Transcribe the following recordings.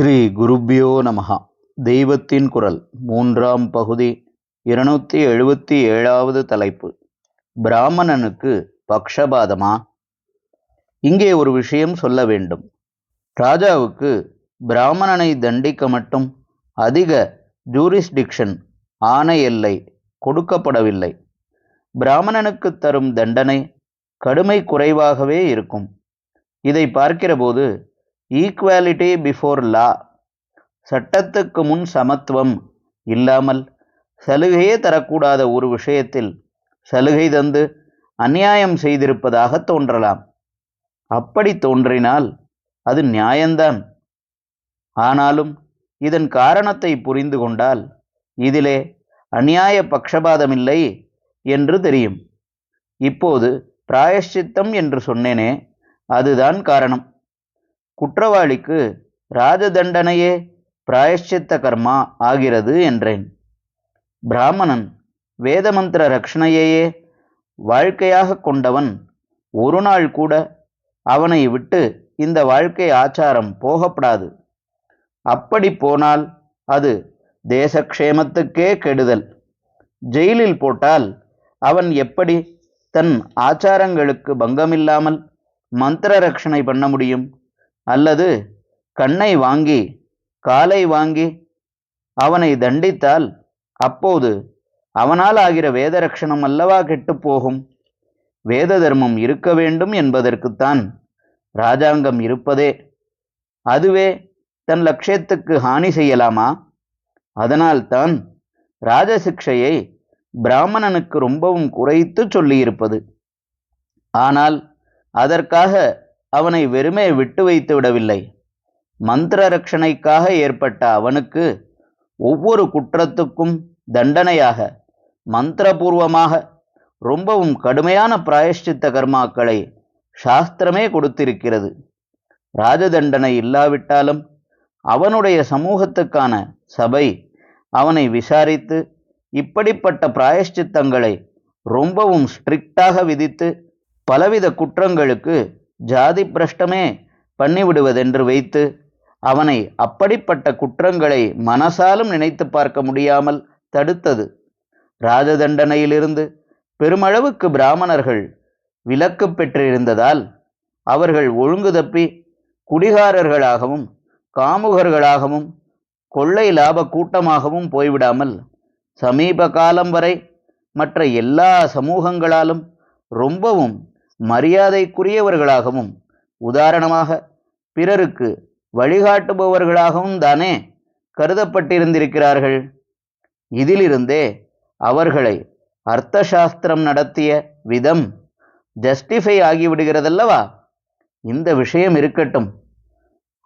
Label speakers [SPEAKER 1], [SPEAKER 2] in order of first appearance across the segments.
[SPEAKER 1] ஸ்ரீ குருப்பியோ நமகா தெய்வத்தின் குரல் மூன்றாம் பகுதி இருநூத்தி எழுபத்தி ஏழாவது தலைப்பு. பிராமணனுக்கு பக்ஷபாதமா? இங்கே ஒரு விஷயம் சொல்ல வேண்டும். ராஜாவுக்கு பிராமணனை தண்டிக்க மட்டும் அதிக ஜூரிஸ்டிக்ஷன் ஆணை எல்லை கொடுக்கப்படவில்லை. பிராமணனுக்கு தரும் தண்டனை கடுமை குறைவாகவே இருக்கும். இதை பார்க்கிறபோது ஈக்குவாலிட்டி பிஃபோர் லா. சட்டத்துக்கு முன் சமத்துவம் இல்லாமல் சலுகையே தரக்கூடாத ஒரு விஷயத்தில் சலுகை தந்து அநியாயம் செய்திருப்பதாக தோன்றலாம். அப்படி தோன்றினால் அது நியாயம்தான். ஆனாலும் இதன் காரணத்தை புரிந்து கொண்டால் இதிலே அநியாய பக்ஷபாதமில்லை என்று தெரியும். இப்போது பிராயஷ்சித்தம் என்று சொன்னேனே அதுதான் காரணம். குற்றவாளிக்கு ராஜதண்டனையே பிராயஷ்சித்த கர்மா ஆகிறது என்றேன். பிராமணன் வேதமந்திர ரக்ஷணையையே வாழ்க்கையாக கொண்டவன் ஒரு நாள் கூட அவனை விட்டு இந்த வாழ்க்கை ஆச்சாரம் போகப்படாது. அப்படி போனால் அது தேசக்ஷேமத்துக்கே கெடுதல். ஜெயிலில் போட்டால் அவன் எப்படி தன் ஆச்சாரங்களுக்கு பங்கமில்லாமல் மந்திர ரட்சணை பண்ண முடியும்? அல்லது கண்ணை வாங்கி காலை வாங்கி அவனை தண்டித்தால் அப்போது அவனால் ஆகிற வேத ரட்சணம் அல்லவா கெட்டுப்போகும் வேத தர்மம் இருக்க வேண்டும் என்பதற்குத்தான் ராஜாங்கம் இருப்பதே. அதுவே தன் லட்சியத்துக்கு ஹானி செய்யலாமா? அதனால்தான் ராஜசிக்ஷையை பிராமணனுக்கு ரொம்பவும் குறைத்து சொல்லியிருப்பது. ஆனால் அதற்காக அவனை வெறுமே விட்டு வைத்து விடவில்லை. மந்திர ரட்சணைக்காக ஏற்பட்ட அவனுக்கு ஒவ்வொரு குற்றத்துக்கும் தண்டனையாக மந்திரபூர்வமாக ரொம்பவும் கடுமையான பிராயஷ்சித்த கர்மாக்களை சாஸ்திரமே கொடுத்திருக்கிறது. ராஜதண்டனை இல்லாவிட்டாலும் அவனுடைய சமூகத்துக்கான சபை அவனை விசாரித்து இப்படிப்பட்ட பிராயஷ்சித்தங்களை ரொம்பவும் ஸ்ட்ரிக்டாக விதித்து பலவித குற்றங்களுக்கு ஜாதி பிரஷ்டமே பண்ணிவிடுவதென்று வைத்து அவனை அப்படிப்பட்ட குற்றங்களை மனசாலும் நினைத்து பார்க்க முடியாமல் தடுத்தது. ராஜதண்டனையிலிருந்து பெருமளவுக்கு பிராமணர்கள் விலக்கு பெற்றிருந்ததால் அவர்கள் ஒழுங்கு தப்பி குடிகாரர்களாகவும் காமுகர்களாகவும் கொள்ளை லாப கூட்டமாகவும் போய்விடாமல் சமீப காலம் வரை மற்ற எல்லா சமூகங்களாலும் ரொம்பவும் மரியாதைக்குரியவர்களாகவும் உதாரணமாக பிறருக்கு வழிகாட்டுபவர்களாகவும் தானே கருதப்பட்டிருந்திருக்கிறார்கள். இதிலிருந்தே அவர்களை அர்த்தசாஸ்திரம் நடத்திய விதம் ஜஸ்டிஃபை ஆகிவிடுகிறதல்லவா? இந்த விஷயம் இருக்கட்டும்.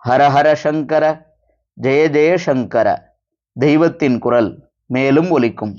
[SPEAKER 1] ஹரஹர சங்கர ஜெய ஜெய சங்கர தெய்வத்தின் குரல் மேலும் ஒலிக்கும்.